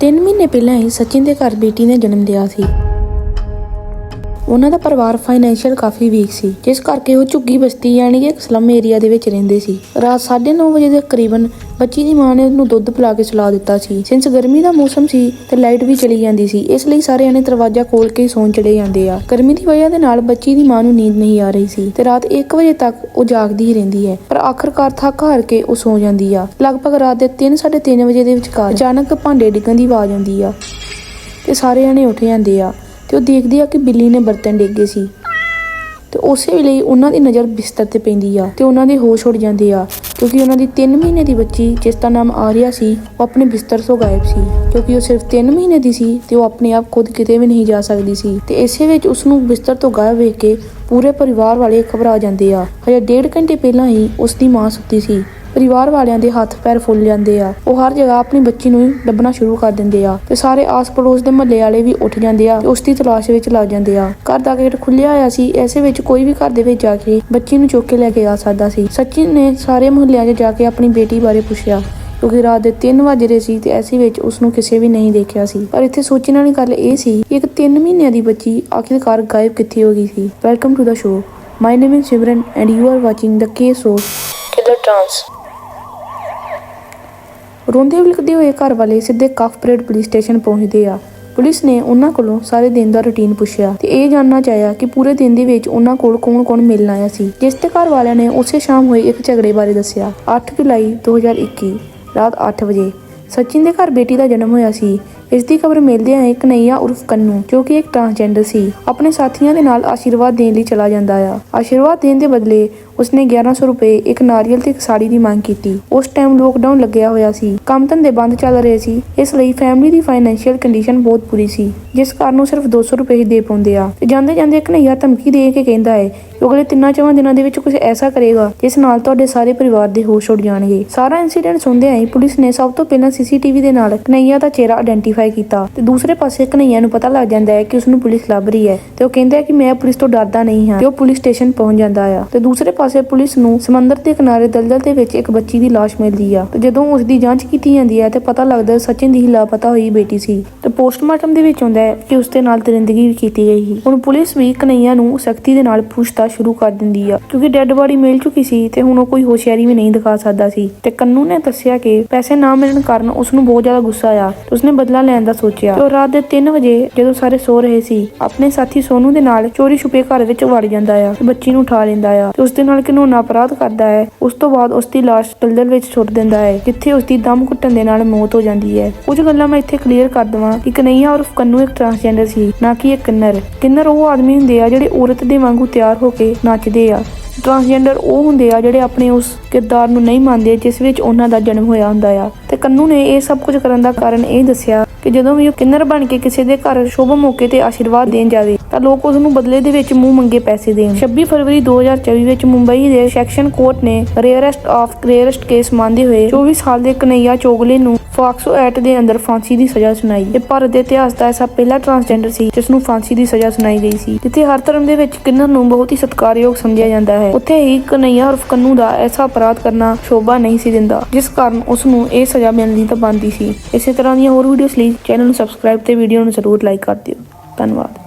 ਤਿੰਨ ਮਹੀਨੇ ਪਹਿਲਾਂ ਹੀ ਸਚਿਨ ਦੇ ਘਰ ਬੇਟੀ ਨੇ ਜਨਮ ਲਿਆ ਸੀ। ਉਹਨਾਂ ਦਾ ਪਰਿਵਾਰ ਫਾਈਨੈਂਸ਼ੀਅਲ ਕਾਫੀ ਵੀਕ ਸੀ, ਜਿਸ ਕਰਕੇ ਉਹ ਝੁੱਗੀ ਬਸਤੀ ਯਾਨੀ ਕਿ ਇੱਕ ਸਲਮ ਏਰੀਆ ਦੇ ਵਿੱਚ ਰਹਿੰਦੇ ਸੀ। ਰਾਤ 9:30 ਵਜੇ ਦੇ ਕਰੀਬਨ ਬੱਚੀ ਦੀ ਮਾਂ ਨੇ ਉਹਨੂੰ ਦੁੱਧ ਪਿਲਾ ਕੇ ਸੁਲਾ ਦਿੱਤਾ ਸੀ। ਸਿੰਸ ਗਰਮੀ ਦਾ ਮੌਸਮ ਸੀ ਤੇ ਲਾਈਟ ਵੀ ਚਲੀ ਜਾਂਦੀ ਸੀ, ਇਸ ਲਈ ਸਾਰੇ ਜਣੇ ਦਰਵਾਜ਼ਾ ਖੋਲ ਕੇ ਸੌਣ ਚਲੇ ਜਾਂਦੇ ਆ। ਗਰਮੀ ਦੀ ਵਜ੍ਹਾ ਦੇ ਨਾਲ ਬੱਚੀ ਦੀ ਮਾਂ ਨੂੰ ਨੀਂਦ ਨਹੀਂ ਆ ਰਹੀ ਸੀ ਤੇ ਰਾਤ 1 ਵਜੇ ਤੱਕ ਉਹ ਜਾਗਦੀ ਹੀ ਰਹਿੰਦੀ ਹੈ, ਪਰ ਆਖਰਕਾਰ ਥੱਕ ਹਾਰ ਕੇ ਉਹ ਸੌ ਜਾਂਦੀ ਆ। ਲਗਭਗ ਰਾਤ ਦੇ 3:30 ਵਜੇ ਦੇ ਵਿਚਕਾਰ ਅਚਾਨਕ ਭਾਂਡੇ ਡਿੱਗਣ ਦੀ ਆਵਾਜ਼ ਆਉਂਦੀ ਆ ਤੇ ਸਾਰੇ ਜਣੇ ਉੱਠ ਜਾਂਦੇ ਆ। ਤੇ ਉਹ ਦੇਖਦੇ ਆ ਕਿ ਬਿੱਲੀ ਨੇ ਬਰਤਨ ਡੇਗੇ ਸੀ। ਤੇ ਉਸੇ ਵੇਲੇ ਉਹਨਾਂ ਦੀ ਨਜ਼ਰ ਬਿਸਤਰ ਤੇ ਪੈਂਦੀ ਆ ਤੇ ਉਹਨਾਂ ਦੇ ਹੋਸ਼ ਉੱਡ ਜਾਂਦੇ ਆ, ਕਿਉਂਕਿ ਉਹਨਾਂ ਦੀ 3 ਮਹੀਨੇ ਦੀ ਬੱਚੀ ਜਿਸ ਦਾ ਨਾਮ ਆਰੀਆ ਸੀ, ਉਹ ਆਪਣੇ ਬਿਸਤਰ ਤੋਂ ਗਾਇਬ ਸੀ। ਕਿਉਂਕਿ ਉਹ ਸਿਰਫ 3 ਮਹੀਨੇ ਦੀ ਸੀ ਤੇ ਉਹ ਆਪਣੇ ਆਪ ਖੁਦ ਕਿਤੇ ਵੀ ਨਹੀਂ ਜਾ ਸਕਦੀ ਸੀ। ਤੇ ਇਸੇ ਵਿੱਚ ਉਸ ਨੂੰ ਬਿਸਤਰ ਤੋਂ ਗਾਇਬ ਵੇਖ ਕੇ ਪੂਰੇ ਪਰਿਵਾਰ ਵਾਲੇ ਘਬਰਾ ਜਾਂਦੇ ਆ। ਹਜੇ ਡੇਢ ਘੰਟੇ ਪਹਿਲਾਂ ਹੀ ਉਸ ਦੀ ਮਾਂ ਸੁੱਤੀ ਸੀ। ਪਰਿਵਾਰ ਵਾਲਿਆਂ ਦੇ ਹੱਥ ਪੈਰ ਫੁੱਲ ਜਾਂਦੇ ਆ। ਉਹ ਹਰ ਜਗ੍ਹਾ ਆਪਣੀ ਬੱਚੀ ਨੂੰ ਲੱਭਣਾ ਸ਼ੁਰੂ ਕਰ ਦਿੰਦੇ ਆ ਤੇ ਸਾਰੇ ਆਸ-ਪੜੋਸ ਦੇ ਮਹੱਲੇ ਵਾਲੇ ਵੀ ਉੱਠ ਜਾਂਦੇ ਆ ਤੇ ਉਸ ਦੀ ਤਲਾਸ਼ ਵਿੱਚ ਲੱਗ ਜਾਂਦੇ ਆ। ਘਰ ਦਾ ਗੇਟ ਖੁੱਲਿਆ ਹੋਇਆ ਸੀ, ਐਸੇ ਵਿੱਚ ਕੋਈ ਵੀ ਘਰ ਦੇ ਵਿੱਚ ਜਾ ਕੇ ਬੱਚੀ ਨੂੰ ਚੁੱਕ ਕੇ ਲੈ ਕੇ ਆ ਸਕਦਾ ਸੀ। ਸਚਿਨ ਨੇ ਸਾਰੇ ਮੁਹੱਲਿਆਂ 'ਚ ਜਾ ਕੇ ਆਪਣੀ ਬੇਟੀ ਬਾਰੇ ਪੁੱਛਿਆ, ਕਿਉਂਕਿ ਰਾਤ ਦੇ 3 ਵਜ ਰਹੇ ਸੀ ਤੇ ਐਸੀ ਵਿੱਚ ਉਸ ਨੂੰ ਕਿਸੇ ਵੀ ਨਹੀਂ ਦੇਖਿਆ ਸੀ। ਪਰ ਇੱਥੇ ਸੋਚਣ ਵਾਲੀ ਗੱਲ ਇਹ ਸੀ ਕਿ ਇੱਕ 3 ਮਹੀਨਿਆਂ ਦੀ ਬੱਚੀ ਆਖਿਰਕਾਰ ਗਾਇਬ ਕਿੱਥੇ ਹੋ ਗਈ ਸੀ। Welcome to the show my name is Simran and you are watching the case. Of killer ਟ੍ਰਾਂਸ ਰੋਂਦੇ ਵਿਲਕਦੇ ਹੋਏ ਘਰ ਵਾਲੇ ਸਿੱਧੇ ਕਫ ਪਰੇਡ ਪੁਲਿਸ ਸਟੇਸ਼ਨ ਪਹੁੰਚਦੇ ਆ। ਪੁਲਿਸ ਨੇ ਉਹਨਾਂ ਕੋਲੋਂ ਸਾਰੇ ਦਿਨ ਦਾ ਰੁਟੀਨ ਪੁੱਛਿਆ ਤੇ ਇਹ ਜਾਣਨਾ ਚਾਹਿਆ ਕਿ ਪੂਰੇ ਦਿਨ ਦੇ ਵਿੱਚ ਉਹਨਾਂ ਕੋਲ ਕੌਣ-ਕੌਣ ਮਿਲਣ ਆਇਆ ਸੀ, ਜਿਸ ਤੇ ਘਰ ਵਾਲਿਆਂ ਨੇ ਉਸੇ ਸ਼ਾਮ ਹੋਏ ਇੱਕ ਝਗੜੇ ਬਾਰੇ ਦੱਸਿਆ। 8 ਜੁਲਾਈ 2021 ਰਾਤ 8 ਵਜੇ ਸਚਿਨ ਦੇ ਘਰ ਬੇਟੀ ਦਾ ਜਨਮ ਹੋਇਆ ਸੀ। ਇਸ ਦੀ ਖਬਰ ਮਿਲਦਿਆਂ ਹੀ ਕਨਈਆ ਉਰਫ ਕੰਨੂ, ਜੋ ਕਿ ਇੱਕ ਟ੍ਰਾਂਸਜੈਂਡਰ ਸੀ, ਆਪਣੇ ਸਾਥੀਆਂ ਦੇ ਨਾਲ ਆਸ਼ੀਰਵਾਦ ਦੇਣ ਲਈ ਚਲਾ ਜਾਂਦਾ ਆ। ਆਸ਼ੀਰਵਾਦ ਦੇਣ ਦੇ ਬਦਲੇ ਉਸਨੇ 1100 ਰੁਪਏ ਇੱਕ ਨਾਰੀਅਲ ਤੇ ਇੱਕ ਸਾੜੀ ਦੀ ਮੰਗ ਕੀਤੀ। ਉਸ ਟਾਈਮ ਲੋਕਡਾਊਨ ਲੱਗਿਆ ਹੋਇਆ ਸੀ। ਕੰਮ ਧੰਦੇ ਬੰਦ ਚੱਲ ਰਹੇ ਸੀ। ਇਸ ਲਈ ਫੈਮਿਲੀ ਦੀ ਫਾਈਨੈਂਸ਼ੀਅਲ ਕੰਡੀਸ਼ਨ ਬਹੁਤ ਬੁਰੀ ਸੀ। ਜਿਸ ਕਾਰਨ ਉਹ ਸਿਰਫ 200 ਰੁਪਏ ਹੀ ਦੇ ਪਾਉਂਦੇ ਆ। ਤੇ ਜਾਂਦੇ ਜਾਂਦੇ ਕਨਈਆ ਧਮਕੀ ਦੇ ਕੇ ਕਹਿੰਦਾ ਹੈ, ਕਿ ਅਗਲੇ ਤਿੰਨਾਂ ਚਵਾਂ ਦਿਨਾਂ ਦੇ ਵਿੱਚ ਕੁਝ ਐਸਾ ਕਰੇਗਾ, ਜਿਸ ਨਾਲ ਤੁਹਾਡੇ ਸਾਰੇ ਪਰਿਵਾਰ ਦੇ ਹੋਸ਼ ਉੱਡ ਜਾਣਗੇ। ਸਾਰਾ ਇਨਸੀਡੈਂਟ ਸੁਣਦਿਆਂ ਹੀ ਪੁਲਿਸ ਨੇ ਸਭ ਤੋਂ ਪਹਿਲਾਂ ਸੀਸੀਟੀਵੀ ਦੇ ਨਾਲ ਕਨਈਆ ਦਾ ਚਿਹਰਾ ਆਇਡੈਂਟੀਫਾਈ ਕੀਤਾ। ਤੇ ਦੂਸਰੇ ਪਾਸੇ ਕਨਈਆ ਨੂੰ ਪਤਾ ਲੱਗ ਜਾਂਦਾ ਹੈ ਕਿ ਉਸ ਨੂੰ ਪੁਲਿਸ ਲੱਭ ਰਹੀ ਹੈ। ਤੇ ਉਹ ਕਹਿੰਦਾ ਹੈ ਕਿ ਮੈਂ ਪੁਲਿਸ ਤੋਂ ਡਰਦਾ ਨਹੀਂ ਹਾਂ, ਤੇ ਉਹ ਪੁਲਿਸ ਸਟੇਸ਼ਨ ਪਹੁੰਚ ਜਾਂਦਾ ਆ। ਤੇ ਦੂਸਰੇ ਪਾਸੇ ਪੁਲਿਸ ਨੂੰ ਸਮੁੰਦਰ ਦੇ ਕਿਨਾਰੇ ਦਲਦਲ ਦੇ ਵਿੱਚ ਇੱਕ ਬੱਚੀ ਦੀ ਲਾਸ਼ ਮਿਲਦੀ ਆ। ਤੇ ਜਦੋਂ ਉਸ ਦੀ ਜਾਂਚ ਕੀਤੀ ਜਾਂਦੀ ਹੈ ਤੇ ਪਤਾ ਲੱਗਦਾ ਸਚਿਨ ਦੀ ਲਾਪਤਾ ਹੋਈ ਬੇਟੀ ਸੀ। ਤੇ ਪੋਸਟਮਾਰਟਮ ਦੇ ਵਿੱਚ ਹੁੰਦਾ ਹੈ ਕਿ ਉਸ ਦੇ ਨਾਲ ਦਰਿੰਦਗੀ ਵੀ ਕੀਤੀ ਗਈ ਸੀ। ਹੁਣ ਪੁਲਿਸ ਵੀ ਕਨਈਆ ਨੂੰ ਸਖਤੀ ਦੇ ਨਾਲ ਪੁੱਛਤਾਛ ਸ਼ੁਰੂ ਕਰ ਦਿੰਦੀ ਆ, ਕਿਉਂਕਿ ਡੈੱਡ ਬਾਡੀ ਮਿਲ ਚੁੱਕੀ ਸੀ ਤੇ ਹੁਣ ਉਹ ਕੋਈ ਹੋਸ਼ਿਆਰੀ ਵੀ ਨਹੀਂ ਦਿਖਾ ਸਕਦਾ ਸੀ। ਤੇ ਕੰਨੂ ਨੇ ਦੱਸਿਆ ਕਿ ਪੈਸੇ ਨਾ ਮਿਲਣ ਕਾਰਨ ਉਸ ਨੂੰ ਬਹੁਤ ਜ਼ਿਆਦਾ ਗੁੱਸਾ ਆਇਆ ਤੇ ਉਸਨੇ ਬਦਲਾ ਲੈਣ ਦਾ ਸੋਚਿਆ। ਤੇ ਉਹ ਰਾਤ ਦੇ 3 ਵਜੇ ਜਦੋਂ ਸਾਰੇ ਸੋ ਰਹੇ ਸੀ, ਆਪਣੇ ਸਾਥੀ ਸੋਨੂ ਦੇ ਨਾਲ ਚੋਰੀ ਛੁਪੇ ਘਰ ਵਿੱਚ ਵੜ ਜਾਂਦਾ ਆ ਤੇ ਬੱਚੀ ਨੂੰ ਉਠਾ ਲੈਂਦਾ ਆ ਤੇ ਉਸ ਦੇ ਨਾਲ ਘਿਨੌਣਾ ਅਪਰਾਧ ਕਰਦਾ ਹੈ। ਉਸ ਤੋਂ ਬਾਅਦ ਉਸ ਦੀ ਲਾਸ਼ ਦਲਦਲ ਵਿੱਚ ਸੁੱਟ ਦਿੰਦਾ ਹੈ, ਜਿੱਥੇ ਉਸ ਦੀ ਦਮ ਘੁੱਟਣ ਦੇ ਨਾਲ ਮੌਤ ਹੋ ਜਾਂਦੀ ਹੈ। ਕੁਝ ਗੱਲਾਂ ਮੈਂ ਇੱਥੇ ਕਲੀਅਰ ਕਰ ਦਵਾਂ। ਕਿ ਕਨਈਆ ਔਰ ਕੰਨੂ ਇੱਕ ਟਰਾਂਸਜੈਂਡਰ ਸੀ, ਨਾ ਕਿ ਇੱਕ ਕਿੰਨਰ। ਕਿੰਨਰ ਉਹ ਆਦਮੀ ਹੁੰਦੇ ਆ ਜਿਹੜੇ ਔਰਤ ਦੇ ਵਾਂਗੂ ਤਿਆਰ ਹੋ ਕੇ ਨੱਚਦੇ ਆ। ਟਰਾਂਸਜੈਂਡਰ ਉਹ ਹੁੰਦੇ ਆ ਜਿਹੜੇ ਆਪਣੇ ਉਸ ਕਿਰਦਾਰ ਨੂੰ ਨਹੀਂ ਮੰਨਦੇ, ਜਿਸ ਵਿੱਚ ਉਹਨਾਂ ਦਾ ਜਨਮ ਹੋਇਆ ਹੁੰਦਾ ਆ। ਤੇ ਕੰਨੂ ਨੇ ਇਹ ਸਭ ਕੁਝ ਕਰਨ ਦਾ ਕਾਰਨ ਇਹ ਦੱਸਿਆ ਕਿ ਜਦੋਂ ਵੀ ਉਹ ਕਿੰਨਰ ਬਣ ਕੇ ਕਿਸੇ ਦੇ ਘਰ ਸ਼ੁਭ ਮੌਕੇ ਤੇ ਆਸ਼ੀਰਵਾਦ ਦੇਣ ਜਾਵੇ, ਤਾਂ ਲੋਕ ਉਸ ਨੂੰ ਬਦਲੇ ਦੇ ਵਿੱਚ ਮੂੰਹ ਮੰਗੇ ਪੈਸੇ ਦੇਣ। 26 ਫਰਵਰੀ 2024 ਵਿੱਚ ਮੁੰਬਈ ਦੇ ਸੈਕਸ਼ਨ ਕੋਰਟ ਨੇ ਰੇਅਰੈਸਟ ਆਫ ਰੇਅਰੈਸਟ ਕੇਸ ਮੰਨਦੇ ਹੋਏ 24 ਸਾਲ ਦੇ ਕਨਈਆ ਚੋਗਲੇ ਨੂੰ ਫਾਕਸੋ ਐਕਟ ਦੇ ਅੰਦਰ ਫਾਂਸੀ ਦੀ ਸਜ਼ਾ ਸੁਣਾਈ ਇਹ ਭਾਰਤ ਦੇ ਇਤਿਹਾਸ ਦਾ ਐਸਾ ਪਹਿਲਾ ਟਰਾਂਸਜੈਂਡਰ ਸੀ ਜਿਸ ਨੂੰ ਫਾਂਸੀ ਦੀ ਸਜ਼ਾ ਸੁਣਾਈ ਗਈ ਸੀ। ਜਿੱਥੇ ਹਰ ਧਰਮ ਦੇ ਵਿੱਚ ਕਿੰਨਰ ਨੂੰ ਬਹੁਤ ਹੀ ਸਤਿਕਾਰਯੋਗ ਸਮਝਿਆ ਜਾਂਦਾ ਹੈ। ਉੱਥੇ ਹੀ ਕਨਈਆ ਉਰਫ ਕੰਨੂ ਦਾ ਐਸਾ ਅਪਰਾਧ ਕਰਨਾ ਸ਼ੋਭਾ ਨਹੀਂ ਸੀ ਦਿੰਦਾ, ਜਿਸ ਕਾਰਨ ਉਸ ਨੂੰ ਇਹ ਸਜ਼ਾ ਮਿਲਣੀ ਤਾਂ ਬਣਦੀ ਸੀ। ਇਸੇ ਤਰ੍ਹਾਂ ਦੀਆਂ ਹੋਰ ਵੀਡੀਓਜ਼ ਲਈ ਚੈਨਲ ਨੂੰ ਸਬਸਕ੍ਰਾਈਬ ਤੇ ਵੀਡੀਓ ਨੂੰ ਜ਼ਰੂਰ ਲਾਈਕ ਕਰ ਦਿਓ। ਧੰਨਵਾਦ।